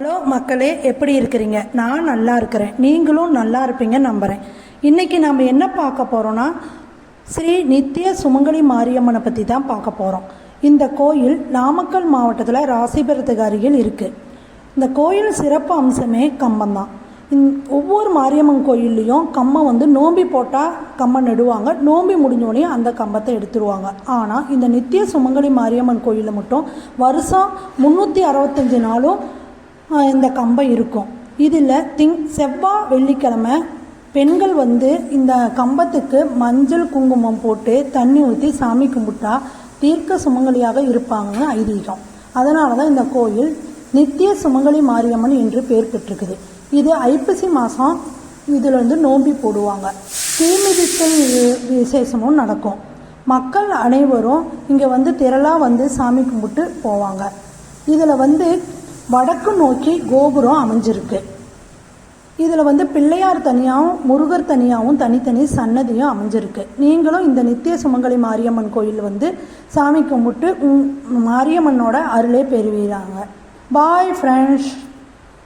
Hello மக்களே எப்படி இருக்கிறீங்க? நான் நல்லா இருக்கிறேன். நீங்களும் நல்லா இருப்பீங்கன்னு நம்புகிறேன் இன்றைக்கி நாம் என்ன பார்க்க போகிறோன்னா ஸ்ரீ நித்திய சுமங்கலி மாரியம்மனை பற்றி தான் பார்க்க போகிறோம் இந்த கோயில் நாமக்கல் மாவட்டத்தில் ராசிபுரத்துக்கு அருகில் இருக்குது இந்த கோயில் சிறப்பு அம்சமே கம்பம் தான். இந் ஒவ்வொரு மாரியம்மன் கோயில்லையும் கம்பம் வந்து நோம்பி போட்டால் கம்பம் நடுவாங்க. நோம்பி முடிஞ்சோடனே அந்த கம்பத்தை எடுத்துருவாங்க. ஆனால் இந்த நித்திய சுமங்கலி மாரியம்மன் கோயிலில் மட்டும் வருஷம் முந்நூற்றி அறுபத்தஞ்சு நாளும் இந்த கம்பம் இருக்கும். இதில் திங் செவ்வாய் வெள்ளிக்கிழமை பெண்கள் வந்து இந்த கம்பத்துக்கு மஞ்சள் குங்குமம் போட்டு தண்ணி ஊற்றி சாமி கும்பிட்டா தீர்க்க சுமங்கலியாக இருப்பாங்கன்னு ஐதீகம். அதனால தான் இந்த கோயில் நித்திய சுமங்கலி மாரியம்மன் என்று பேர் பெற்றிருக்குது. இது ஐப்பசி மாதம் இதில் வந்து நோம்பி போடுவாங்க. தீமிதித்தல் விசேஷமும் நடக்கும். மக்கள் அனைவரும் இங்கே வந்து திரளாக வந்து சாமி கும்பிட்டு போவாங்க. இதில் வந்து வடக்கு நோக்கி கோபுரம் அமைஞ்சிருக்கு. இதில் வந்து பிள்ளையார் தனியாகவும் முருகர் தனியாகவும் தனித்தனி சன்னதியும் அமைஞ்சிருக்கு. நீங்களும் இந்த நித்திய சுமங்கலி மாரியம்மன் கோயில் வந்து சாமி கும்பிட்டு மாரியம்மனோட அருளே பெறுவீராங்க. Bye friends